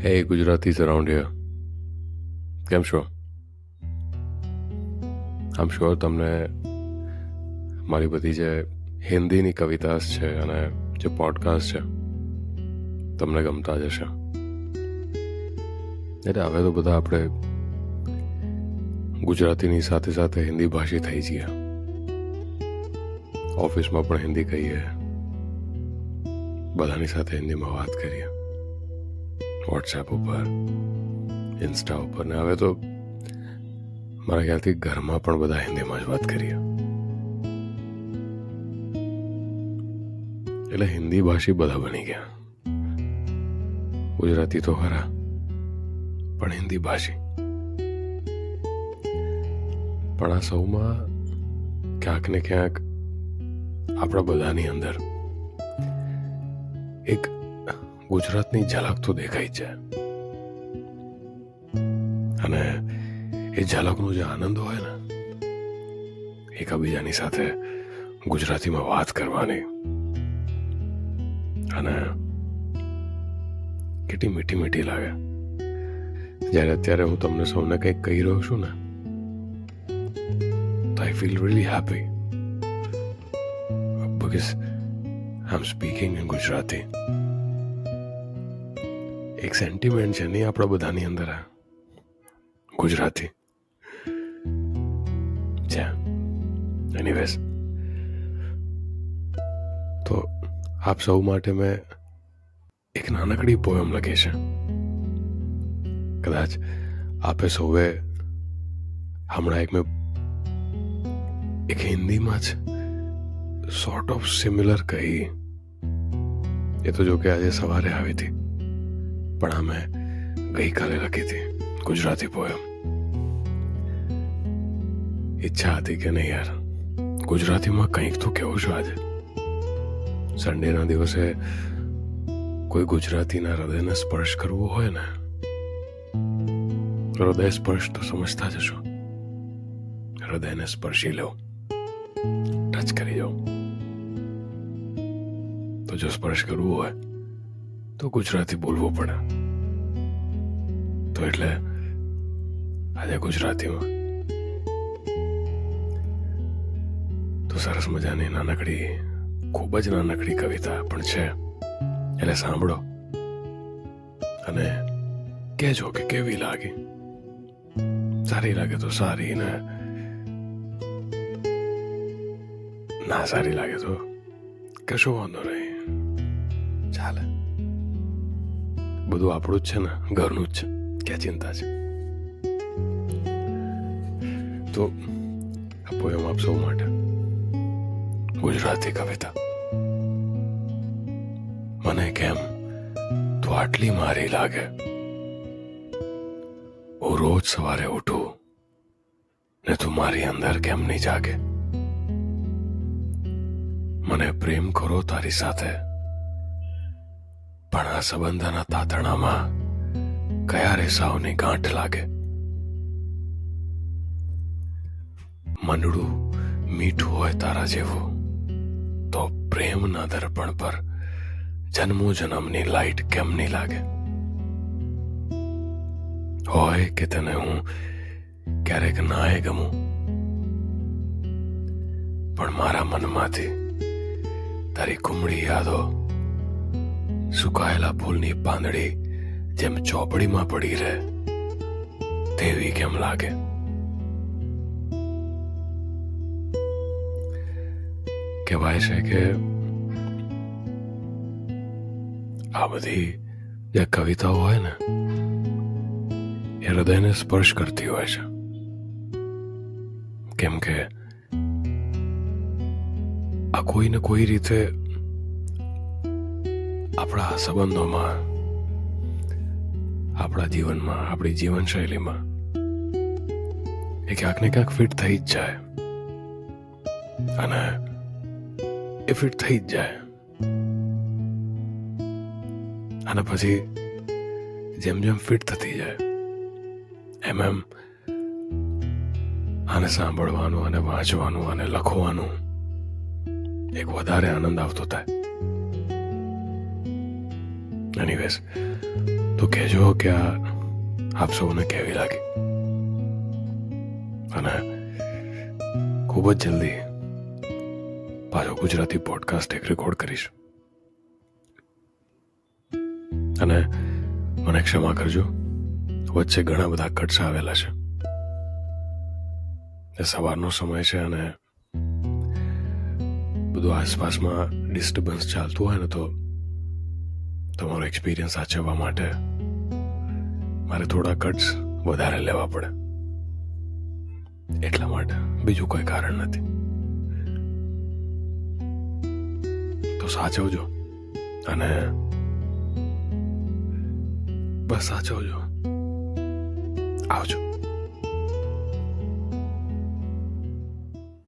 હે Gujarati around here કેમ છો આમ શ્યોર તમને મારી બધી જે હિન્દીની કવિતાસ છે અને જે પોડકાસ્ટ છે તમને ગમતા જ હશે એટલે હવે તો બધા આપણે ગુજરાતીની સાથે સાથે હિન્દી ભાષી થઈ જઈએ ઓફિસમાં પણ હિન્દી કહીએ બધાની સાથે હિન્દીમાં વાત કરીએ વોટ્સએપ ઉપર ઇન્સ્ટા ઉપર. ને હવે તો મારા ખ્યાલથી ઘરમાં પણ બધા હિન્દીમાં જ વાત કરીએ. એટલે હિન્દી ભાષી બધા બની ગયા. ગુજરાતી તો ખરા, પણ હિન્દી ભાષી. પણ આ સૌમાં ક્યાંક ને ક્યાંક આપણા બધાની અંદર એક ગુજરાતની ઝલક તો દેખાય છે. અને એ ઝલકનો જે આનંદ હોય ને, એકબીજાની સાથે ગુજરાતીમાં વાત કરવાની. અને કેટલી મીઠી મીઠી લાગે. જ્યારે અત્યારે હું તમને સૌને કંઈક કહી રહ્યો છું ને, તો I feel really happy because I am speaking in Gujarati એક સેન્ટિમેન્ટ છે નહીં આપણા બધાની અંદર આ. ગુજરાતી. છે. એનીવેઝ તો આપ સૌ માટે મેં એક નાનકડી પોયમ લખી છે. કદાચ આપે સૌએ હમણાં એક મેં એક હિન્દીમાં જ સોર્ટ ઓફ સિમિલર કહી. એ તો જો કે આજે સવારે આવી હતી. પણ આ મેં ગઈકાલે લખી હતી, ગુજરાતી પોયમ ઈચ્છા હતી કે નહીં યાર, ગુજરાતીમાં કંઈક તો કેવું છું આજે. સન્ડેના દિવસે કોઈ ગુજરાતીના હૃદયને સ્પર્શ કરવો હોય ને, હૃદય સ્પર્શ તો સમજતા જશો હૃદયને સ્પર્શી લો. ટચ કરી જાઓ તો જો સ્પર્શ કરવું હોય તો ગુજરાતી બોલવું પડે. તો એટલે આજે ગુજરાતીમાં તો સરસ મજાની નાનકડી, ખૂબ જ નાનકડી કવિતા પણ છે. એટલે સાંભળો. અને કહેજો કે કેવી લાગી. સારી લાગે તો સારી ને ના સારી લાગે તો કશું વાંધો નહીં. ચાલે. બધું આપણું જ છે ને, ઘરનું જ છે. ક્યાં ચિંતા છે? તો આ પોયમ આપ સૌ માટે. ગુજરાતી કવિતા. મને કેમ તું આટલી મારી લાગે? હું રોજ સવારે ઉઠું ને તું મારી અંદર કેમ નહીં જાગે? મને પ્રેમ કરો તારી સાથે. પણ આ સંબંધના તાતણામાં કયા રેસાઓની ગાંઠ લાગે? મંડળું મીઠું હોય તારા જેવું, તો પ્રેમના દર્પણ પર જન્મો જન્મની લાઈટ કેમ નહીં લાગે? હોય કે તને હું ક્યારેક નાય ગમું? પણ મારા મનમાંથી તારી કુમળી યાદો સુકાયેલા ફૂલની પાંદડી જેમ ચોપડીમાં પડી રહે, તેવી કેમ લાગે? કહેવાય છે કે આ બધી જે કવિતાઓ હોય ને, એ હૃદયને સ્પર્શ કરતી હોય છે. કેમ કે આ કોઈ ને કોઈ રીતે આપણા સંબંધોમાં, આપણા જીવનમાં, આપણી જીવનશૈલીમાં એ ક્યાંક ને ક્યાંક ફિટ થઈ જ જાય. અને એ ફિટ થઈ જ જાય. અને પછી જેમ જેમ ફિટ થતી જાય, એમ એમ આને સાંભળવાનું અને વાંચવાનું અને લખવાનું એક વધારે આનંદ આવતો થાય. એનીવેઝ તો કહેજો કે આ આપ સૌને કેવી લાગી? અને ખૂબ જ જલ્દી પાછો ગુજરાતી પોડકાસ્ટ એક રેકોર્ડ કરીશ. અને મને ક્ષમા કરજો, વચ્ચે ઘણા બધા કટ્સ આવેલા છે. એ સવારનો સમય છે અને બધું આસપાસમાં ડિસ્ટર્બન્સ ચાલતું હોય ને તો તમારો એક્સપિરિયન્સ સાચવવા માટે મારે થોડા કટ્સ વધારે લેવા પડે. એટલા માટે બીજું કોઈ કારણ નથી. તો સાચવજો અને બસ સાચવજો. આવજો.